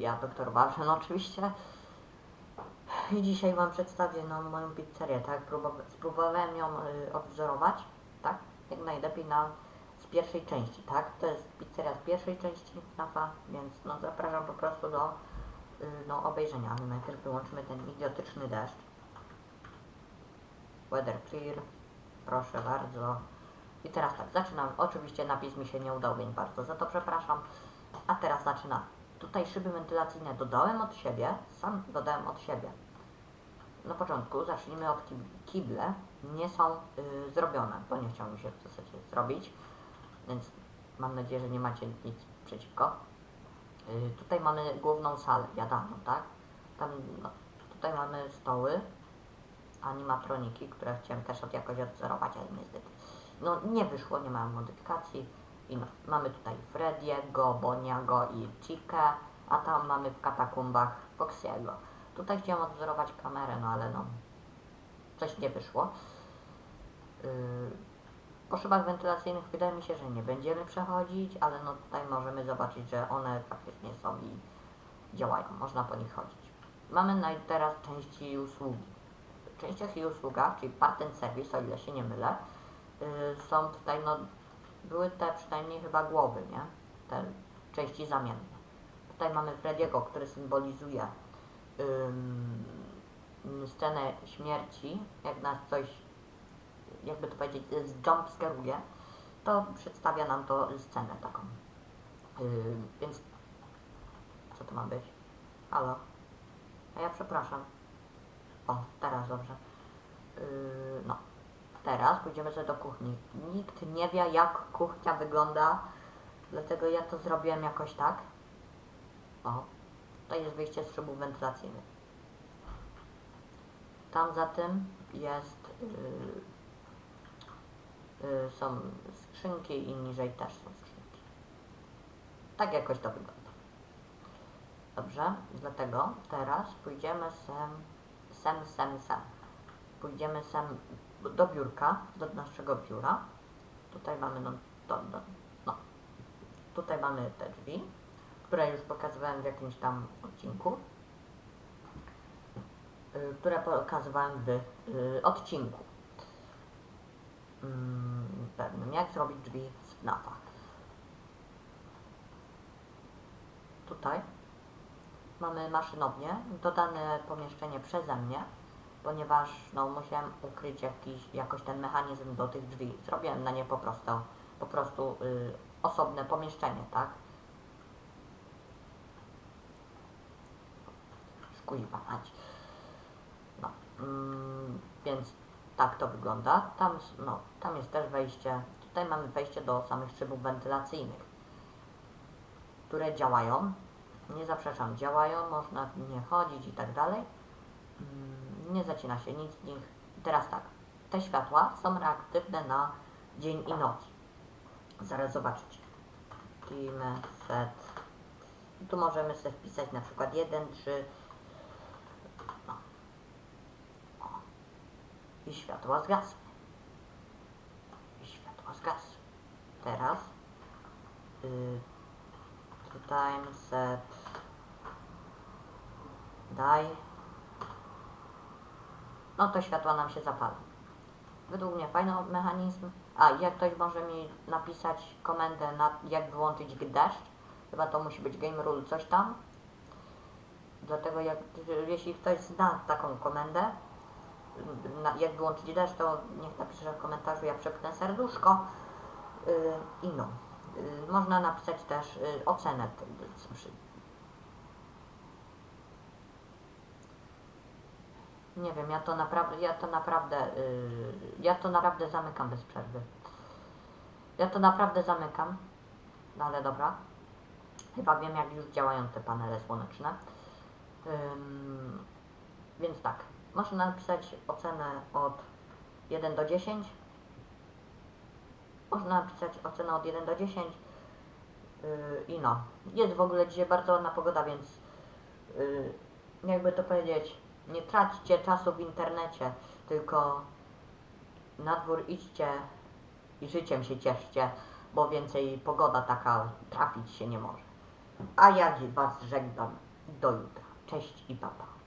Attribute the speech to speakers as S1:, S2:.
S1: ja, doktor Wawrzyn oczywiście. I dzisiaj Wam przedstawię no, moją pizzerię, tak? Próbowa- spróbowałem ją y, odwzorować, tak? Jak najlepiej na, z pierwszej części, tak? To jest pizzeria z pierwszej części FNAFa, więc no, zapraszam po prostu do y, no, obejrzenia. Ale najpierw wyłączymy ten idiotyczny deszcz. Weather clear, proszę bardzo. I teraz tak, zaczynam. Oczywiście napis mi się nie udał, więc bardzo za to przepraszam. A teraz zaczynam. Tutaj szyby wentylacyjne dodałem od siebie, sam dodałem od siebie. Na początku zacznijmy od kib- kible. Nie są y, zrobione, bo nie chciał mi się w zasadzie zrobić, więc mam nadzieję, że nie macie nic przeciwko. Y, tutaj mamy główną salę, jadalną, tak? Tam, no, tutaj mamy stoły, animatroniki, które chciałem też od jakoś odwzorować, ale niestety no nie wyszło, nie mam modyfikacji. I mamy tutaj Frediego, Boniago i Chikę, a tam mamy w katakumbach Foxiego. Tutaj chciałem odwzorować kamerę, no ale no coś nie wyszło. Yy, po szybach wentylacyjnych wydaje mi się, że nie będziemy przechodzić, ale no tutaj możemy zobaczyć, że one faktycznie są i działają, można po nich chodzić. Mamy teraz części i usługi. W częściach i usługach, czyli part and service, o ile się nie mylę, yy, są tutaj, no, były te przynajmniej chyba głowy, nie? Te części zamienne. Tutaj mamy Frediego, który symbolizuje ym, scenę śmierci, jak nas coś, jakby to powiedzieć, jumpscaruje, to przedstawia nam to scenę taką. Yy, więc co to ma być? Halo? A ja przepraszam. O, teraz dobrze. Yy, no. Teraz pójdziemy sobie do kuchni. Nikt nie wie, jak kuchnia wygląda, dlatego ja to zrobiłem jakoś tak. O, to jest wyjście z szybów wentylacyjnych. Tam za tym jest, yy, yy, są skrzynki i niżej też są skrzynki. Tak jakoś to wygląda. Dobrze, dlatego teraz pójdziemy sem, sem, sem, sem. Pójdziemy sem do biurka, do naszego biura. Tutaj mamy, no, do, do, no. Tutaj mamy te drzwi, które już pokazywałem w jakimś tam odcinku. y, Które pokazywałem w y, odcinku. Mm, pewnym, jak zrobić drzwi z FNAFa. Tutaj mamy maszynownię, dodane pomieszczenie przeze mnie, ponieważ no, musiałem ukryć jakiś, jakoś ten mechanizm do tych drzwi. Zrobiłem na nie po prostu, po prostu y, osobne pomieszczenie, tak? Szkuźba mać. No, mm, więc tak to wygląda. Tam, no, tam jest też wejście. Tutaj mamy wejście do samych szybów wentylacyjnych, które działają. Nie zaprzeczam, działają, można nie chodzić i tak dalej. Mm, Nie zacina się nic z nich. Teraz tak, te światła są reaktywne na dzień i noc. Zaraz zobaczycie. Team set. Tu możemy sobie wpisać na przykład 1, 3. No. O. I światła zgasły. I światła zgasły. Teraz y, set daj no to światła nam się zapalą. Według mnie fajny mechanizm. A, jak ktoś może mi napisać komendę na jak wyłączyć deszcz, chyba to musi być game rule coś tam. Dlatego jak, jeśli ktoś zna taką komendę, na, jak wyłączyć deszcz, to niech napisze w komentarzu, ja przepnę serduszko. Yy, I no, yy, można napisać też yy, ocenę Nie wiem, ja to naprawdę, ja to naprawdę, yy, ja to naprawdę zamykam bez przerwy. Ja to naprawdę zamykam, no ale dobra. Chyba wiem, jak już działają te panele słoneczne. Więc tak, można napisać ocenę od 1 do 10. Można napisać ocenę od 1 do 10. Yy, I no, jest w ogóle dzisiaj bardzo ładna pogoda, więc yy, jakby to powiedzieć, nie traćcie czasu w internecie, tylko na dwór idźcie i życiem się cieszcie, bo więcej pogoda taka trafić się nie może. A ja Was żegnam. do jutra. Cześć i papa.